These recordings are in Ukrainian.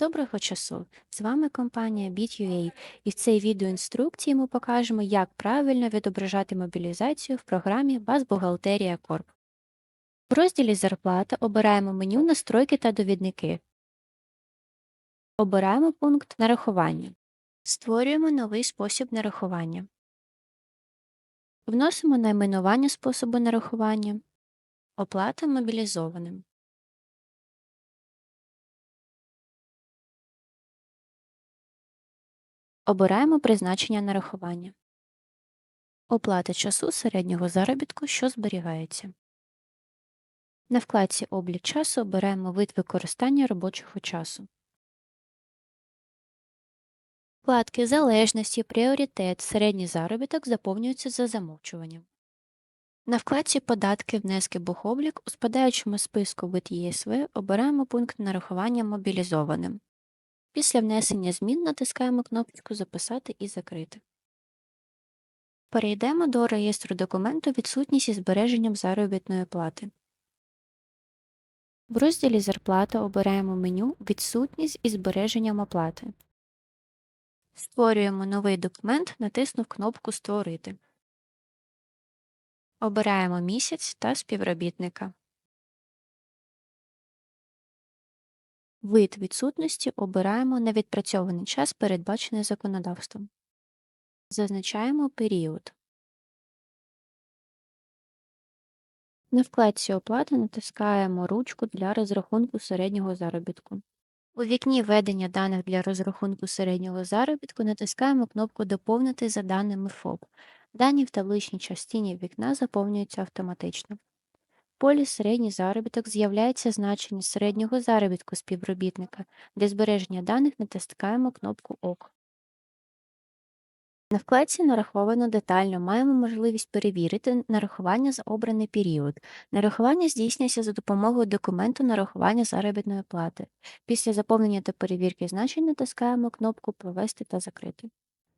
Доброго часу! З вами компанія BitUA і в цій відеоінструкції ми покажемо, як правильно відображати мобілізацію в програмі Базбухгалтерія Корп. В розділі Зарплата обираємо меню Настройки та довідники. Обираємо пункт Нарахування. Створюємо новий спосіб нарахування. Вносимо найменування способу нарахування. Оплата мобілізованим. Обираємо призначення нарахування. Оплата часу середнього заробітку, що зберігається. На вкладці Облік часу обираємо вид використання робочого часу. Вкладки Залежності, Пріоритет, Середній заробіток заповнюються за замовчуванням. На вкладці Податки, внески, бухоблік у спадаючому списку вид ЄСВ обираємо пункт нарахування мобілізованим. Після внесення змін натискаємо кнопочку Записати і закрити. Перейдемо до реєстру документу Відсутність із збереженням заробітної плати. В розділі Зарплата обираємо меню Відсутність із збереженням оплати. Створюємо новий документ, натиснув кнопку Створити. Обираємо місяць та співробітника. Вид відсутності обираємо невідпрацьований час, передбачений законодавством. Зазначаємо період. На вкладці Оплата натискаємо ручку для розрахунку середнього заробітку. У вікні Введення даних для розрахунку середнього заробітку натискаємо кнопку Доповнити за даними ФОП. Дані в табличній частині вікна заповнюються автоматично. Полі Середній заробіток з'являється значення середнього заробітку співробітника. Для збереження даних натискаємо кнопку ОК. На вкладці Нараховано детально маємо можливість перевірити нарахування за обраний період. Нарахування здійснюється за допомогою документу нарахування заробітної плати. Після заповнення та перевірки значень натискаємо кнопку Провести та закрити.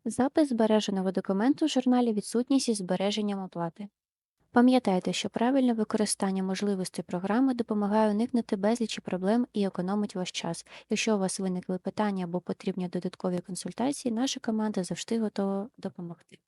Запис збереженого документу в журналі Відсутність із збереженням оплати. Пам'ятайте, що правильне використання можливостей програми допомагає уникнути безлічі проблем і економить ваш час. Якщо у вас виникли питання або потрібні додаткові консультації, наша команда завжди готова допомогти.